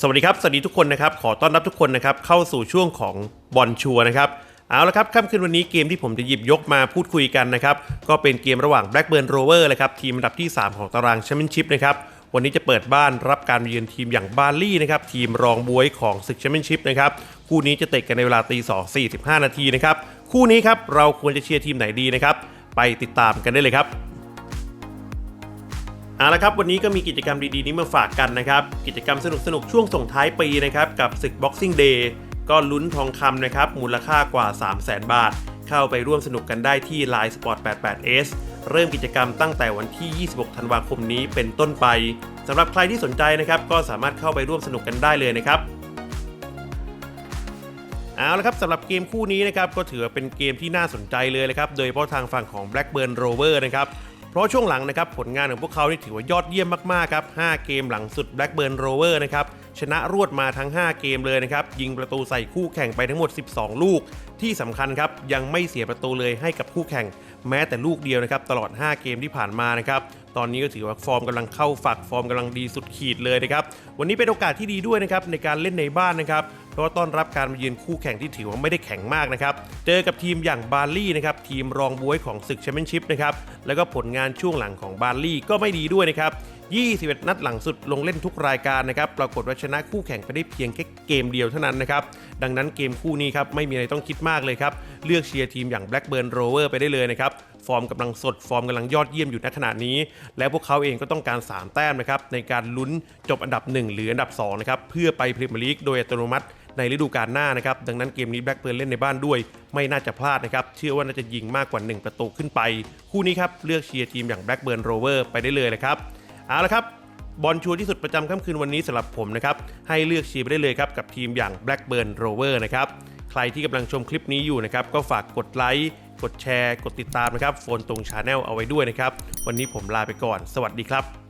สวัสดีครับ สวัสดีทุกคนนะครับ ขอต้อนรับทุกคนนะครับเข้าสู่ช่วงของบอลชัวนะครับ เอาละครับค่ำคืนวันนี้เกมที่ผมจะหยิบยกมาพูดคุยกันนะครับ ก็เป็นเกมระหว่าง Blackburn Rover นะครับทีมอันดับที่ 3 ของตารางแชมเปี้ยนชิพนะครับ วันนี้จะเปิดบ้านรับการเยือนทีมอย่างบาร์ลี่นะครับทีมรองบวยของศึกแชมเปี้ยนชิพนะครับคู่นี้จะเตะกันในเวลาตีสองสี่สิบห้านาทีนะครับคู่นี้ครับเราควรจะเชียร์ทีมไหนดีนะครับไปติดตามกันได้เลยครับ เอาละครับวันนี้ก็มีกิจกรรมดีๆ นี้มาฝากกันนะครับ กิจกรรมสนุกๆ ช่วงส่งท้ายปีนะครับ กับศึก Boxing Day ก็ลุ้นทองคำนะครับ มูลค่ากว่า 3 0 0 0 0 0 บาท เข้าไปร่วมสนุกกันได้ที่ Line Sport 88S เริ่มกิจกรรมตั้งแต่วันที่ 26 ธันวาคมนี้เป็นต้นไปสำหรับใครที่สนใจนะครับ ก็สามารถเข้าไปร่วมสนุกกันได้เลยนะครับเอาละครับสำหรับเกมคู่นี้นะครับก็ถือเป็นเกมที่น่าสนใจเลยนะครับ โดยเฉพาะทางฝั่งของ Blackburn Rover นะครับ เพราะช่วงหลังนะครับผลงานของพวกเขานี่ถือว่ายอดเยี่ยมมากๆครับ5เกมหลังสุด Blackburn Rover นะครับชนะรวดมาทั้ง 5 เกมเลยนะครับยิงประตูใส่คู่แข่งไปทั้งหมด 12 ลูก ที่สำคัญครับยังไม่เสียประตูเลยให้กับคู่แข่ง แม้แต่ลูกเดียวนะครับตลอด 5 เกมที่ผ่านมานะครับตอนนี้ก็ถือว่าฟอร์มกำลังเข้าฝักฟอร์มกำลังดีสุดขีดเลยนะครับวันนี้เป็นโอกาสที่ดีด้วยนะครับในการเล่นในบ้านนะครับ เพราะว่าต้อนรับการมาเยือนคู่แข่งที่ถือว่าไม่ได้แข็งมากนะครับ เจอกับทีมอย่างบาร์ลี่นะครับทีมรองบวยของศึกแชมเปี้ยนชิพนะครับแล้วก็ผลงานช่วงหลังของบาร์ลี่ก็ไม่ดีด้วยนะครับ21 นัดหลังสุดลงเล่นทุกรายการนะครับ ปรากฏว่าชนะคู่แข่งไปได้เพียงแค่เกมเดียวเท่านั้นนะครับ ดังนั้นเกมคู่นี้ครับไม่มีอะไรต้องคิดมากเลยครับ เลือกเชียร์ทีมอย่าง Blackburn Rover ไปได้เลยนะครับ ฟอร์มกำลังสด ฟอร์มกำลังยอดเยี่ยมอยู่ณขณะนี้ และพวกเขาเองก็ต้องการ 3 แต้มนะครับในการลุ้นจบอันดับ 1 หรืออันดับ2นะครับเพื่อไปพรีเมียร์ลีกโดยอัตโนมัติ ในฤดูกาลหน้านะครับ ดังนั้นเกมนี้แบล็กเบิร์นเล่นในบ้านด้วย ไม่น่าจะพลาดนะครับ เชื่อว่าน่าจะยิงมากกว่า 1 ประตูขึ้นไป คู่นี้ครับเลือกเชียร์ทีมอย่างแบล็กเบิร์นโรเวอร์ไปได้เลยนะครับเอาละครับบอลชัวร์ที่สุดประจำค่ำคืนวันนี้สำหรับผมนะครับให้เลือกเชียร์ไปได้เลยครับกับทีมอย่าง Blackburn Rover นะครับใครที่กำลังชมคลิปนี้อยู่นะครับก็ฝากกดไลค์กดแชร์ กดติดตามนะครับโฟนตรงชาแนลเอาไว้ด้วยนะครับ วันนี้ผมลาไปก่อน สวัสดีครับ